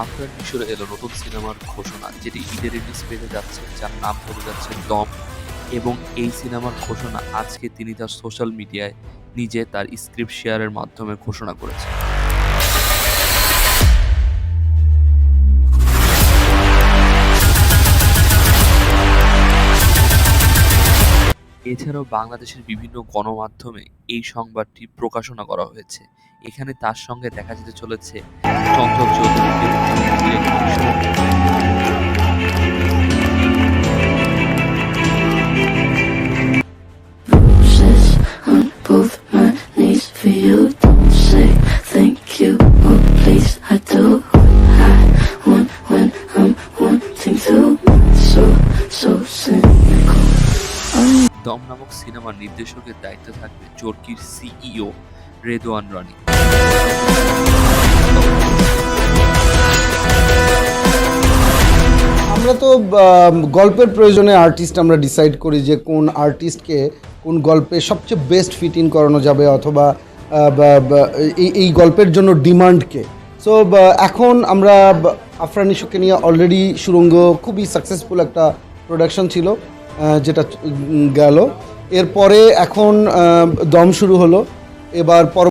আপনার মিশরে এলো নতুন সিনেমার ঘোষণা, যেটি ঈদের রিলিজ পেতে যাচ্ছে, যার নাম হতে যাচ্ছে দম। এবং এই সিনেমার ঘোষণা আজকে তিনি তার সোশ্যাল মিডিয়ায় নিজে তার স্ক্রিপ্ট শেয়ারের মাধ্যমে ঘোষণা করেছেন। এছাড়াও বাংলাদেশের বিভিন্ন গণমাধ্যমে এই সংবাদটি প্রকাশনা করা হয়েছে। এখানে তার সঙ্গে দেখা যেতে চলেছে চঞ্চল oh cynical. দম নামক সিনেমার নির্দেশকের দায়িত্বে থাকবে চরকির সিইও রেদোয়ান রানী আমরা তো গল্পের প্রয়োজনে আর্টিস্ট আমরা ডিসাইড করি যে কোন আর্টিস্টকে কোন গল্পে সবচেয়ে বেস্ট ফিট ইন করানো যাবে অথবা এই গল্পের জন্য ডিমান্ডকে সো এখন আমরা, বা- আফরান ইস্যুকে নিয়ে অলরেডি সুরঙ্গ খুবই সাকসেসফুল একটা প্রোডাকশন ছিল যেটা গেল। এরপরে এখন দম শুরু হলো। এবার